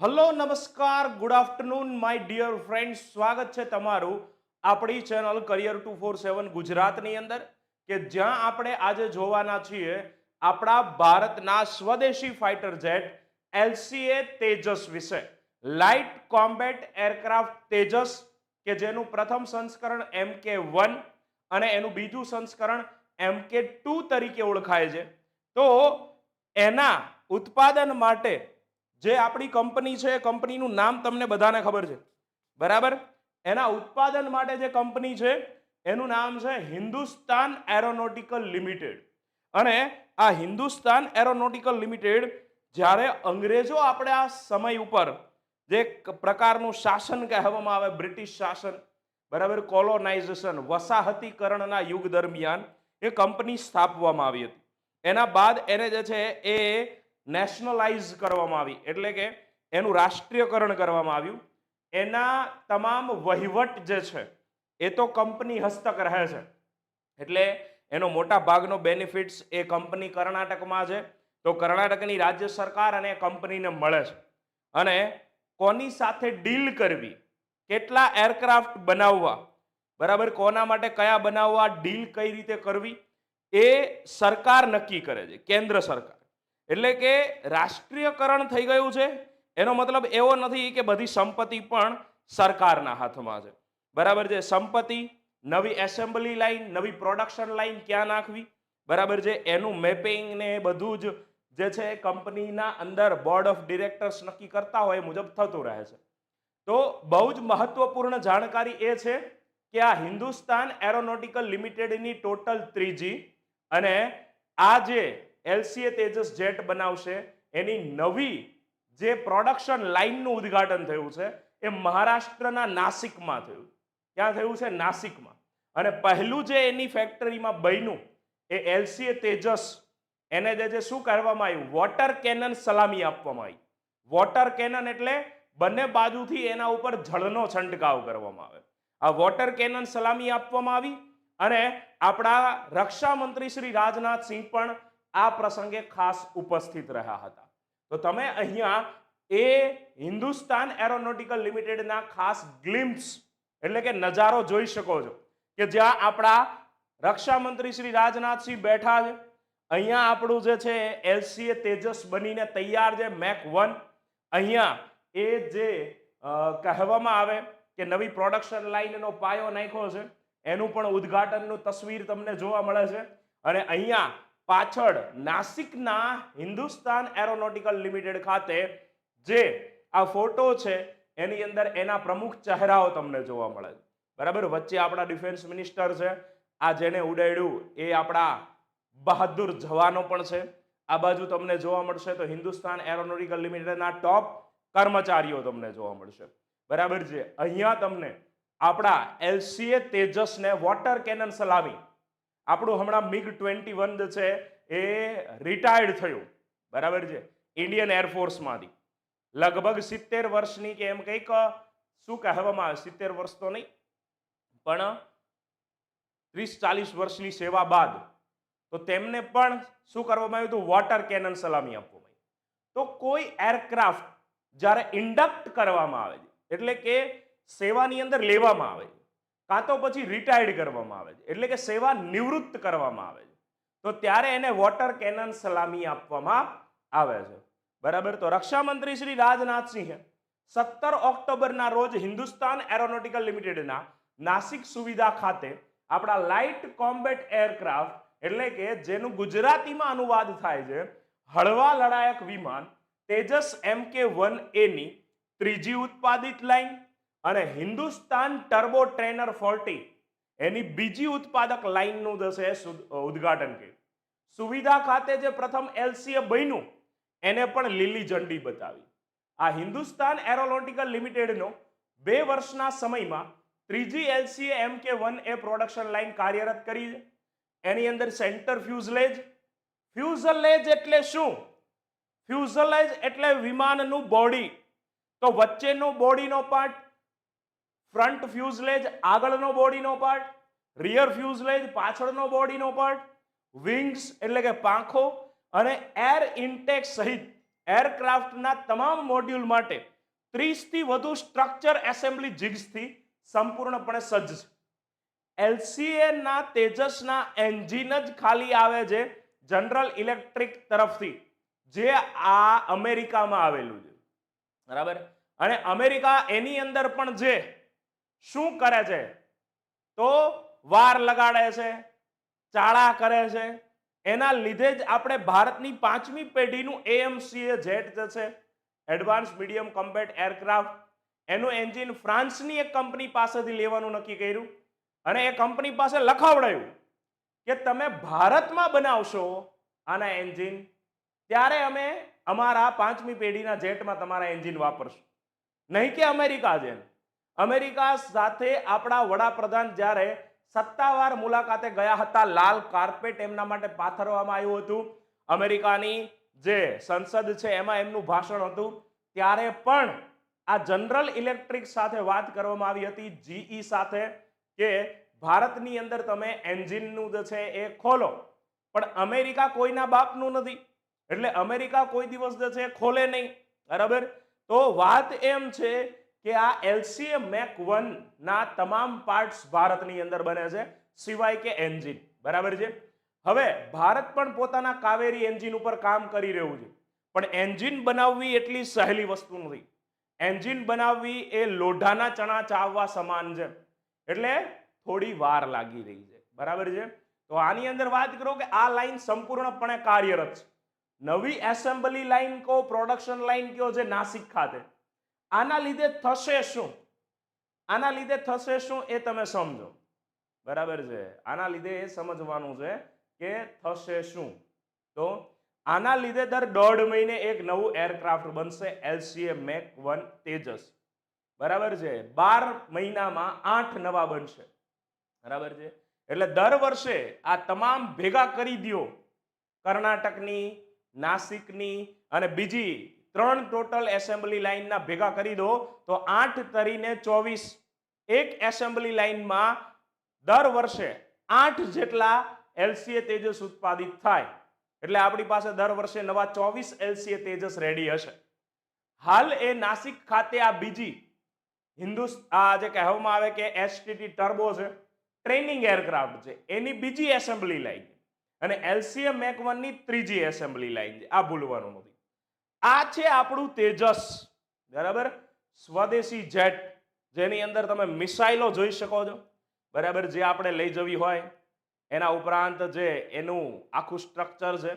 Hello, નમસ્કાર, good afternoon, my dear friend સ્વાગત છે તમારું આપણી channel career two four seven ગુજરાતની અંદર, કે જ્યાં આપણે આજે જોવાના છીએ આપણા ભારતના સ્વદેશી ફાઇટર જેટ એલસીએ તેજસ વિશે. લાઇટ કોમ્બેટ એરક્રાફ્ટ તેજસ, કે જેનું પ્રથમ સંસ્કરણ એમ કે વન અને એનું બીજું સંસ્કરણ એમ કે ટુ તરીકે ઓળખાય છે. તો એના ઉત્પાદન માટે જે આપણી કંપની છે, કંપનીનું નામ તમને બધાને ખબર છે. બરાબર? એના ઉત્પાદન માટે જે કંપની છે, એનું નામ છે હિન્દુસ્તાન એરોનોટિકલ લિમિટેડ. અને આ હિન્દુસ્તાન એરોનોટિકલ લિમિટેડ જ્યારે અંગ્રેજો આપણે આ સમય ઉપર જે પ્રકારનું શાસન કહેવામાં આવે, બ્રિટિશ શાસન, બરાબર? કોલોનાઇઝેશન, વસાહતીકરણના યુગ દરમિયાન એ કંપની સ્થાપવામાં આવી હતી. એના બાદ એને જે છે એ નેશનલાઇઝ કરવામાં આવી. એટલે કે એનું રાષ્ટ્રીયકરણ કરવામાં આવ્યું. એના તમામ વહીવટ જે છે, એ તો કંપની હસ્તક રહે છે. એટલે એનો મોટા ભાગનો બેનિફિટ્સ એ કંપની કર્ણાટકમાં છે. તો કર્ણાટકની રાજ્ય સરકાર અને કંપનીને મળે છે. અને કોની સાથે ડીલ કરવી? કેટલા એરક્રાફ્ટ બનાવવા? બરાબર, કોના માટે કયા બનાવવા ડીલ કઈ રીતે કરવી? એ સરકાર નક્કી કરે છે, કેન્દ્ર સરકાર. એટલે કે રાષ્ટ્રીયકરણ થઈ ગયું છે. એનો મતલબ એવો નથી કે બધી સંપત્તિ પણ સરકારના હાથમાં છે. બરાબર છે? સંપત્તિ, નવી એસેમ્બલી લાઈન, નવી પ્રોડક્શન લાઈન ક્યાં નાખવી? બરાબર છે? એનું મેપિંગ ને બધું જ જે છે કંપનીના અંદર બોર્ડ ઓફ ડિરેક્ટર્સ નક્કી કરતા હોય એ મુજબ થતું રહે છે. તો બહુ જ મહત્વપૂર્ણ જાણકારી એ છે કે આ હિન્દુસ્તાન એરોનોટિકલ લિમિટેડની ટોટલ ત્રીજી અને આ જે એલસીએ તેજસ જેટ બનાવશે. એની નવી જે પ્રોડક્શન લાઇનનું ઉદ્ઘાટન થયું છે, એ મહારાષ્ટ્રના નાસિકમાં થયું. ક્યાં થયું છે? નાસિકમાં. અને પહેલું જે એની ફેક્ટરીમાં બન્યું, એ એલસીએ તેજસ, એને જે જે શું કરવામાં આવ્યું? વોટર કેનન સલામી આપવામાં આવી. વોટર કેનન એટલે બંને બાજુથી એના ઉપર જળનો છંટકાવ કરવામાં આવે. આ વોટર કેનન સલામી આપવામાં આવી અને આપણા રક્ષા મંત્રી શ્રી રાજનાથસિંહ પણ આ પ્રસંગે ખાસ ઉપસ્થિત રહ્યા હતા. તો તમે અહીંયા એ હિન્દુસ્તાન એરોનોટિકલ લિમિટેડના ખાસ ગ્લિમ્સ એટલે કે નજારો જોઈ શકો છો, કે જ્યાં આપણા રક્ષામંત્રી શ્રી રાજનાથસિંહ બેઠા છે. અહીંયા આપણું જે છે એલસીએ તેજસ બનીને તૈયાર છે, મેક વન. અહીંયા એ જે કહેવામાં આવે કે નવી પ્રોડક્શન લાઇનનો પાયો નાખ્યો છે, એનું પણ ઉદ્ઘાટનનું તસવીર તમને જોવા મળે છે. અને અહીંયા પાછળ નાસિકના હિન્દુસ્તાન એરોનોટિકલ લિમિટેડ ખાતે જે આ ફોટો છે, એની અંદર એના પ્રમુખ ચહેરાઓ તમને જોવા મળે છે. બરાબર? વચ્ચે આપણા ડિફેન્સ મિનિસ્ટર છે. આ જેને ઉડાડ્યું એ આપણા બહાદુર જવાનો પણ છે. આ બાજુ તમને જોવા મળશે તો હિન્દુસ્તાન એરોનોટિકલ લિમિટેડના ટોપ કર્મચારીઓ તમને જોવા મળશે. બરાબર છે? અહીંયા તમને આપણા એલસીએ તેજસને વોટર કેનન સલામી આપણું હમણાં મિગ ટ્વેન્ટી વન છે એ રિટાયર્ડ થયું. બરાબર છે? ઇન્ડિયન એરફોર્સમાંથી લગભગ સિત્તેર વર્ષની કે એમ કંઈક, શું કહેવામાં આવે, સિત્તેર વર્ષ તો નહીં, પણ ત્રીસ ચાલીસ વર્ષની સેવા બાદ તો તેમને પણ શું કરવામાં આવ્યું હતું? વોટર કેનન સલામી આપવામાં આવી. તો કોઈ એરક્રાફ્ટ જ્યારે ઇન્ડક્ટ કરવામાં આવે છે, એટલે કે સેવાની અંદર લેવામાં આવે છે કાં તો પછી રિટાયર્ડ કરવામાં આવે છે. એટલે કે સેવા નિવૃત્ત કરવામાં આવે છે. તો ત્યારે એને વોટર કેનન સલામી આપવામાં આવે છે. બરાબર? તો રક્ષામંત્રી શ્રી રાજનાથસિંહે સત્તર ઓક્ટોબરના રોજ હિન્દુસ્તાન એરોનોટિકલ લિમિટેડના નાસિક સુવિધા ખાતે આપણા લાઇટ કોમ્બેટ એરક્રાફ્ટ એટલે કે જેનું ગુજરાતીમાં અનુવાદ થાય છે, હળવા લડાયક વિમાન તેજસ એમ કે વન એની ત્રીજી ઉત્પાદિત લાઇન અને હિન્દુસ્તાન ટર્બો ટ્રેનર ફોર્ટી એની બીજી ઉત્પાદક લાઇનનું થશે ઉદ્ઘાટન કર્યું સુવિધા ખાતે જે પ્રથમ એલસીએ બન્યું, એને પણ લીલી ઝંડી બતાવી. આ હિન્દુસ્તાન એરોનોટિકલ લિમિટેડનો બે વર્ષના સમયમાં ત્રીજી એલસીએ એમ કે વન એ પ્રોડક્શન લાઇન કાર્યરત કરી છે. એની અંદર સેન્ટર ફ્યુઝલેજ. ફ્યુઝલેજ એટલે શું? ફ્યુઝલેજ એટલે વિમાનનું બોડી. તો વચ્ચેનો બોડીનો પાર્ટ ફ્રન્ટ ફ્યુઝલેજ આગળનો બોડીનો પાર્ટ રિયર ફ્યુઝલેજ પાછળનો બોડીનો પાર્ટ વિંગ્સ એટલે કે પાંખો અને એર ઇન્ટેક સહિત એરક્રાફ્ટના તમામ મોડ્યુલ માટે ત્રીસથી વધુ સ્ટ્રક્ચર એસેમ્બલી જીગ્સથી સંપૂર્ણપણે સજ્જ છે. એલસીએના તેજસના એન્જિન જ ખાલી આવે છે જનરલ ઇલેક્ટ્રિક તરફથી, જે આ અમેરિકામાં આવેલું છે. બરાબર? અને અમેરિકા એની અંદર પણ જે શું કરે છે? તો વાર લગાડે છે, ચાળા કરે છે. એના લીધે જ આપણે ભારતની પાંચમી પેઢીનું એએમસીએ જેટ જે છે, એડવાન્સ મીડિયમ કોમ્બેટ એરક્રાફ્ટ, એનું એન્જિન ફ્રાન્સની એક કંપની પાસેથી લેવાનું નક્કી કર્યું અને એ કંપની પાસે લખાવડાયું કે તમે ભારતમાં બનાવશો આના એન્જિન, ત્યારે અમે અમારા પાંચમી પેઢીના જેટમાં તમારા એન્જિન વાપરશું. નહીં કે અમેરિકા જેમ. અમેરિકા સાથે આપણા વડાપ્રધાન જ્યારે સત્તાવાર મુલાકાતે ગયા હતા, લાલ કાર્પેટ એમના માટે પાથરવામાં આવ્યું હતું. અમેરિકાની જે સંસદ છે, એમાં એમનું ભાષણ હતું. ત્યારે પણ આ જનરલ ઇલેક્ટ્રિક સાથે વાત કરવામાં આવી હતી, જીઈ સાથે, કે ભારતની અંદર તમે એન્જિનનું જે છે એ ખોલો. પણ અમેરિકા કોઈના બાપનું નથી. એટલે અમેરિકા કોઈ દિવસ જે છે ખોલે નહીં. બરાબર? તો વાત એમ છે કે આ એલસીએ મેક વન ના તમામ પાર્ટ્સ ભારતની અંદર બને છે, સિવાય કે એન્જિન. બરાબર છે? હવે ભારત પણ પોતાના કાવેરી એન્જિન ઉપર કામ કરી રહ્યું છે. પણ એન્જિન બનાવવી એટલી સહેલી વસ્તુ નથી. એન્જિન બનાવવી એ લોઢાના ચણા ચાવવા સમાન છે. એટલે થોડી વાર લાગી રહી છે. બરાબર છે? તો આની અંદર વાત કરો કે આ લાઈન સંપૂર્ણપણે કાર્યરત છે. નવી એસેમ્બલી લાઈન કહો, પ્રોડક્શન લાઈન કયો છે નાસિક ખાતે. આના લીધે થશે શું? આના લીધે થશે શું એ તમે સમજો. બરાબર છે? આના લીધે એ સમજવાનું છે કે થશે શું? તો આના લીધે દર દોઢ મહિને એક નવું એરક્રાફ્ટ બનશે એલસીએ મેક વન તેજસ. બરાબર છે? બાર મહિનામાં આઠ નવા બનશે. બરાબર છે? એટલે દર વર્ષે આ તમામ ભેગા કરી દ્યો. કર્ણાટકની, નાસિકની અને બીજી ત્રણ ટોટલ એસેમ્બલી લાઇનના ભેગા કરી દો, તો આઠ તરીને ચોવીસ. એક એસેમ્બલી લાઇનમાં દર વર્ષે આઠ જેટલા એલસીએ તેજસ ઉત્પાદિત થાય. એટલે આપણી પાસે દર વર્ષે નવા ચોવીસ એલસીએ તેજસ રેડી હશે. હાલ એ નાસિક ખાતે આ બીજી હિન્દુસ્, આ જે કહેવામાં આવે કે એસટીટી ટર્બો છે, ટ્રેનિંગ એરક્રાફ્ટ છે, એની બીજી એસેમ્બલી લાઇન. અને એલસીએ મેક વનની ત્રીજી એસેમ્બલી લાઇન છે, આ ભૂલવાનું નથી. આ છે આપણું તેજસ. બરાબર? સ્વદેશી જેટ, જેની અંદર તમે મિસાઇલો જોઈ શકો છો. બરાબર? જે આપણે લઈ જવી હોય. એના ઉપરાંત જે એનું આખું સ્ટ્રક્ચર છે,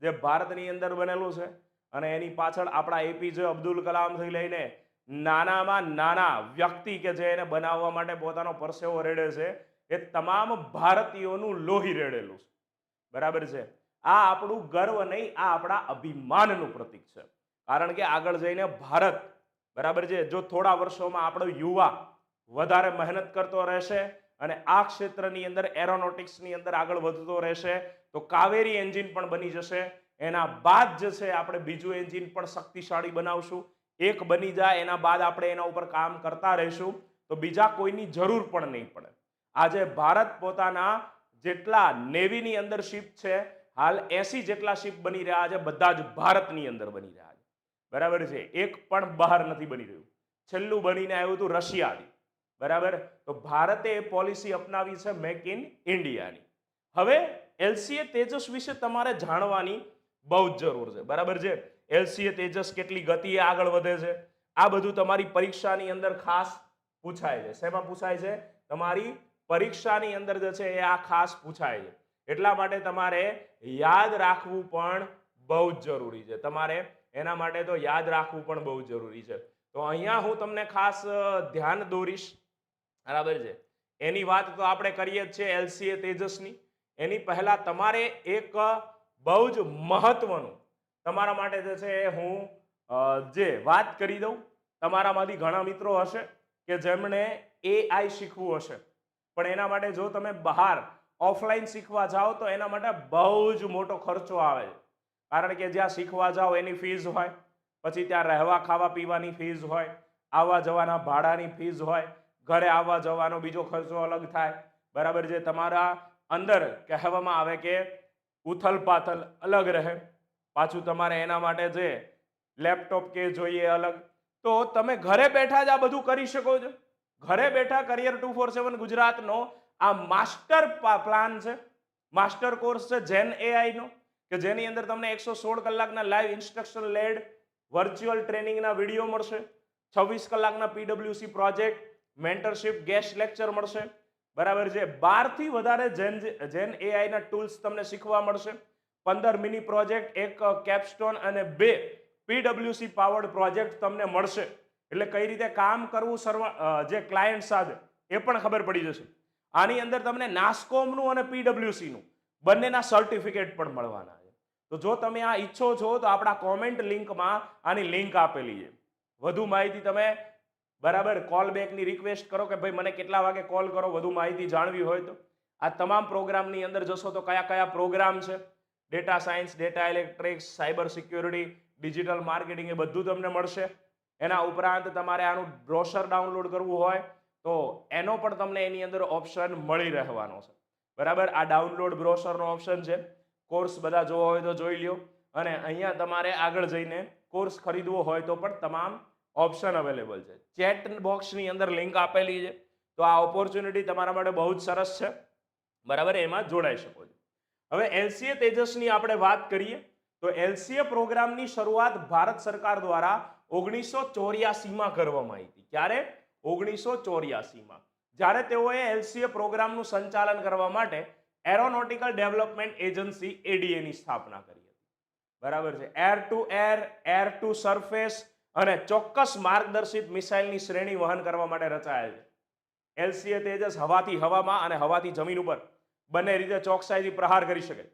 જે ભારતની અંદર બનેલું છે. અને એની પાછળ આપણા એપીજે અબ્દુલ કલામથી લઈને નાનામાં નાના વ્યક્તિ કે જે એને બનાવવા માટે પોતાનો પરસેવો રેડે છે, એ તમામ ભારતીયોનું લોહી રેડેલું છે. બરાબર છે? આ આપણું ગર્વ નહીં, આ આપણા અભિમાનનું પ્રતીક છે. કારણ કે આગળ જઈને ભારત, બરાબર છે, જો થોડા વર્ષોમાં આપણો યુવા વધારે મહેનત કરતો રહેશે અને આ ક્ષેત્રની અંદર એરોનોટિક્સની અંદર આગળ વધતો રહેશે, તો કાવેરી એન્જિન પણ બની જશે. એના બાદ જે છે, આપણે બીજું એન્જિન પણ શક્તિશાળી બનાવશું. એક બની જાય, એના બાદ આપણે એના ઉપર કામ કરતા રહીશું. તો બીજા કોઈની જરૂર પણ નહીં પડે. આજે ભારત પોતાના જેટલા નેવીની અંદર શિપ છે હાલ એસી જેટલા શિપ બની રહ્યા છે, બધા જ ભારતની અંદર બની રહ્યા છે. બરાબર છે? એક પણ બહાર નથી બની રહ્યું. છેલ્લું બનીને આવ્યું હતું રશિયાની બરાબર? તો ભારતે એ પોલિસી અપનાવી છે મેક ઇન ઇન્ડિયાની હવે એલસીએ તેજસ વિશે તમારે જાણવાની બહુ જ જરૂર છે. બરાબર છે? એલસીએ તેજસ કેટલી ગતિએ આગળ વધે છે? આ બધું તમારી પરીક્ષાની અંદર ખાસ પૂછાય છે. શેમાં પૂછાય છે? તમારી પરીક્ષાની અંદર જે છે એ આ ખાસ પૂછાય છે. એટલા માટે તમારે યાદ રાખવું પણ બહુ જ જરૂરી છે. તમારે એના માટે તો યાદ રાખવું પણ બહુ જરૂરી છે. તો અહીંયા હું તમને ખાસ ધ્યાન દોરીશ. બરાબર છે? એની વાત તો આપણે કરીએ જ છે એલસીએ તેજસની. એની પહેલા તમારે એક બહુ જ મહત્વનું તમારા માટે જે છે હું જે વાત કરી દઉં. તમારામાંથી ઘણા મિત્રો હશે કે જેમણે એઆઈ શીખવું હશે. પણ એના માટે જો તમે બહાર ઓફલાઈન શીખવા જાઓ તો એના માટે બહુ જ મોટો ખર્ચો આવે કારણ કે જ્યાં શીખવા જાઓ એની ફીસ હોય, પછી ત્યાં રહેવા ખાવા પીવાની ફીસ હોય, આવવા જવાના ભાડાની ફીસ હોય, ઘરે આવવા જવાનો બીજો ખર્ચો અલગ થાય. બરાબર જે તમારા અંદર કહેવામાં આવે કે ઉથલ પાથલ અલગ રહે. પાછું તમારે એના માટે જે લેપટોપ કે જોઈએ અલગ. તો તમે ઘરે બેઠા જ આ બધું કરી શકો છો. ઘરે બેઠા કરિયર ટુ ફોર સેવન ગુજરાતનો આ માસ્ટર પ્લાન છે. માસ્ટર કોર્સ છે જેન એઆઈ નો, કે જેની અંદર તમને એકસો સોળ કલાકના લાઈવ ઇન્સ્ટ્રક્શન લેડ વર્ચ્યુઅલ ટ્રેનિંગના વીડિયો મળશે. છવ્વીસ કલાકના પીડબ્લ્યુસી પ્રોજેક્ટ મેન્ટરશિપ ગેસ્ટ લેક્ચર મળશે. બરાબર છે? બારથી વધારે જેન જેન એઆઈના ટૂલ્સ તમને શીખવા મળશે. પંદર મિની પ્રોજેક્ટ એક કેપસ્ટોન અને બે પીડબ્લ્યુસી પાવર્ડ પ્રોજેક્ટ તમને મળશે. એટલે કઈ રીતે કામ કરવું, સર્વ જે ક્લાયન્ટ સાથે, એ પણ ખબર પડી જશે. આની અંદર તમને નાસ્કોમનું અને પીડબ્લ્યુસીનું બંનેના સર્ટિફિકેટ પણ મળવાના છે. તો જો તમે આ ઈચ્છો છો, તો આપણા કોમેન્ટ લિંકમાં આની લિંક આપેલી છે. વધુ માહિતી તમે બરાબર કોલ બેકની રિક્વેસ્ટ કરો કે ભાઈ મને કેટલા વાગે કોલ કરો, વધુ માહિતી જાણવી હોય તો. આ તમામ પ્રોગ્રામની અંદર જશો તો કયા કયા પ્રોગ્રામ છે? Data science data electrics cyber security digital marketing એ બધું તમને મળશે. એના ઉપરાંત તમારે આનું બ્રોશર ડાઉનલોડ કરવું હોય તો એનો પણ તમને એની અંદર ઓપ્શન મળી રહેવાનો છે. બરાબર? આ ડાઉનલોડ બ્રોશરનો ઓપ્શન છે. કોર્સ બધા જોવો હોય તો જોઈ લ્યો. અને અહીંયા તમારે આગળ જઈને કોર્સ ખરીદવો હોય તો પણ તમામ ઓપ્શન અવેલેબલ છે. ચેટ બોક્સની અંદર લિંક આપેલી છે. તો આ ઓપોર્ચ્યુનિટી તમારા માટે બહુ જ સરસ છે. બરાબર? એમાં જોડાઈ શકો છો. હવે એલસીએ તેજસની આપણે વાત કરીએ. તો એલસીએ પ્રોગ્રામની શરૂઆત ભારત સરકાર દ્વારા ઓગણીસો ચોર્યાસીમાં કરવામાં આવી હતી. ક્યારે? ઓગણીસો ચોર્યાસીમાં. જ્યારે તેઓએ એલસીએ પ્રોગ્રામનું સંચાલન કરવા માટે એરોનોટિકલ ડેવલપમેન્ટ એજન્સી એડીએની સ્થાપના કરી હતી. બરાબર છે. Air to air air to surface અને ચોક્કસ માર્ગદર્શિત મિસાઇલની શ્રેણી વહન કરવા માટે રચાયેલ છે. એલસીએ તેજસ હવાથી હવામાં અને હવાથી જમીન ઉપર બંને રીતે ચોકસાઈથી પ્રહાર કરી શકે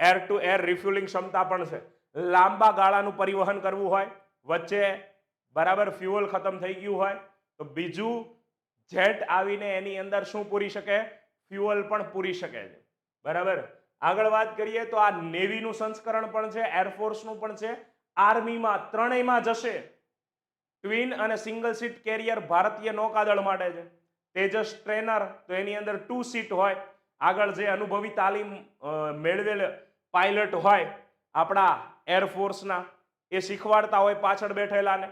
એર ટુ એર રિફ્યુલિંગ ક્ષમતા પણ છે. લાંબા ગાળાનું પરિવહન કરવું હોય, વચ્ચે બરાબર ફ્યુઅલ ખતમ થઈ ગયું હોય તો બીજું જેટ આવીને એની અંદર શું પૂરી શકે? ફ્યુઅલ પણ પૂરી શકે છે. બરાબર? આગળ વાત કરીએ તો આ નેવીનું સંસ્કરણ પણ છે એરફોર્સનું પણ છે. આર્મીમાં ત્રણેયમાં જશે. ટ્વિન અને સિંગલ સીટ કેરિયર ભારતીય નૌકાદળ માટે છે. તેજસ ટ્રેનર તો એની અંદર ટુ સીટ હોય. આગળ જે અનુભવી તાલીમ મેળવેલ પાયલટ હોય, આપણા એરફોર્સના એ શીખવાડતા હોય પાછળ બેઠેલાને.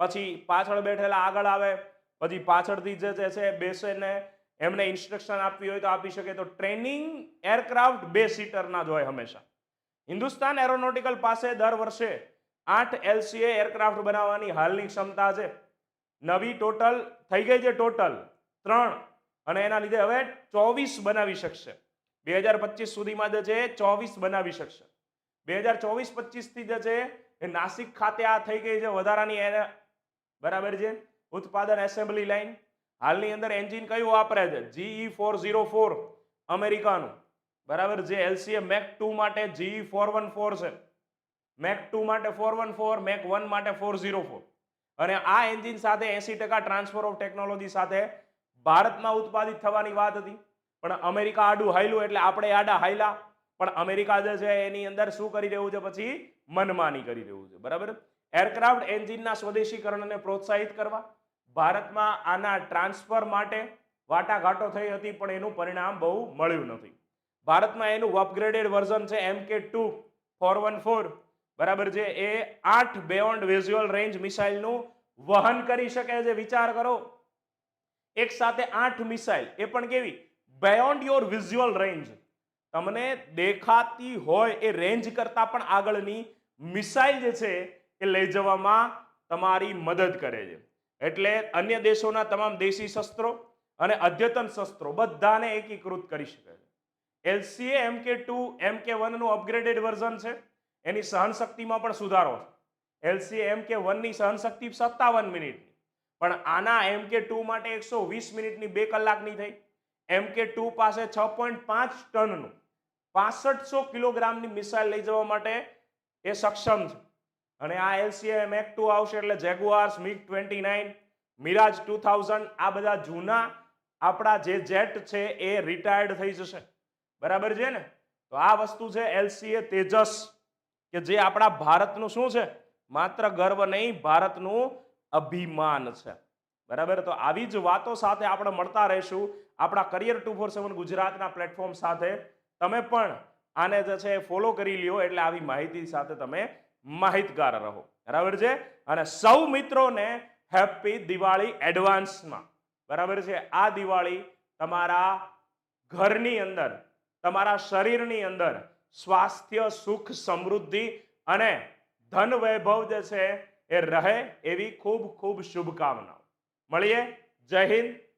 પછી પાછળ બેઠેલા આગળ આવે, પછી પાછળથી જે છે બેસે ને એમને ઇન્સ્ટ્રક્શન આપવી હોય તો આપી શકે. તો ટ્રેનિંગ એરક્રાફ્ટ બે સીટરના જ હોય હંમેશા. હિન્દુસ્તાન એરોનોટિકલ પાસે દર વર્ષે આઠ એલસીએ એરક્રાફ્ટ બનાવવાની હાલની ક્ષમતા છે. નવી ટોટલ થઈ ગઈ છે ટોટલ ત્રણ અને એના લીધે હવે ચોવીસ બનાવી શકશે. બે હજાર પચીસ સુધીમાં જે છે ચોવીસ બનાવી શકશે. બે હજાર ચોવીસ પચીસથી જે છે એ નાસિક ખાતે આ થઈ ગઈ છે. વધારાની બરાબર છે? ઉત્પાદન એસેમ્બલી લાઈન હાલની અંદર એન્જિન કયું વાપરે છે? જીઈ ફોર ઝીરો ફોર અમેરિકાનું. બરાબર જે એલસીએ મેક ટુ માટે જીઈ ફોર વન ફોર છે. મેક ટુ માટે four one four Mk one માટે ફોર ઝીરો ફોર અને આ એન્જિન સાથે એસી ટકા ટ્રાન્સફર ઓફ ટેકનોલોજી સાથે ભારતમાં ઉત્પાદિત થવાની વાત હતી. પણ અમેરિકા આડું હાયલું એટલે આપણે આડા હાયલા. પણ અમેરિકા જે છે એની અંદર શું કરી રહ્યું છે? પછી મનમાની કરી રહ્યું છે. બરાબર? એરક્રાફ્ટ એન્જિનના સ્વદેશીકરણને પ્રોત્સાહિત કરવા, ભારતમાં આના ટ્રાન્સફર માટે વાટાઘાટો થઈ હતી, પણ એનું પરિણામ બહુ મળ્યું નથી. ભારતમાં એનું અપગ્રેડેડ વર્ઝન છે એમ કે ટુ ફોર વન ફોર, બરાબર છે? એ આઠ બેયોન્ડ વિઝ્યુઅલ રેન્જ મિસાઇલનું વહન કરી શકે છે, વિચાર કરો. એક સાથે આઠ મિસાઇલ, એ પણ કેવી? બેયોન્ડ યોર વિઝ્યુઅલ રેન્જ તમને દેખાતી હોય એ રેન્જ કરતાં પણ આગળની મિસાઇલ જે છે એ લઈ જવામાં તમારી મદદ કરે છે. એટલે અન્ય દેશોના તમામ દેશી શસ્ત્રો અને અદ્યતન શસ્ત્રો બધાને એકીકૃત કરી શકે છે. એલસીએ, એમ કે ટુ, એમ કે વનનું અપગ્રેડેડ વર્ઝન છે. એની સહનશક્તિમાં પણ સુધારો છે. એલસીએ, એમ કે વનની સહનશક્તિ સત્તાવન મિનિટની. પણ આના એમ કે ટુ માટે એકસો વીસ મિનિટની બે કલાકની થઈ. એમ કે ટુ પાસે છ પોઈન્ટ પાંચ ટનનું પાસઠસો કિલોગ્રામની મિસાઇલ લઈ જવા માટે એ સક્ષમ છે. અને આ એલસીએ એક ટુ આવશે એટલે Jaguars MiG twenty nine Mirage two thousand આ બધા જૂના આપણા જે જેટ છે એ રિટાયર્ડ થઈ જશે. બરાબર છે ને? તો આ વસ્તુ છે એલસીએ તેજસ, કે જે આપણા ભારતનું શું છે? માત્ર ગર્વ નહીં, ભારતનું અભિમાન છે. બરાબર? તો આવી જ વાતો સાથે આપણે મળતા રહીશું આપણા કરિયર ટુ ફોર સેવન ગુજરાતના પ્લેટફોર્મ સાથે. તમે પણ આને જે છે ફોલો કરી લ્યો એટલે આવી માહિતી સાથે તમે માહિતગાર રહો. બરાબર છે? અને સૌ મિત્રોને હેપી દિવાળી એડવાન્સમાં. બરાબર છે? આ દિવાળી તમારા ઘરની અંદર, તમારા શરીરની અંદર સ્વાસ્થ્ય, સુખ, સમૃદ્ધિ અને ધન વૈભવ જે છે એ રહે એવી ખૂબ ખૂબ શુભકામનાઓ. મળીએ. જય હિન્દ.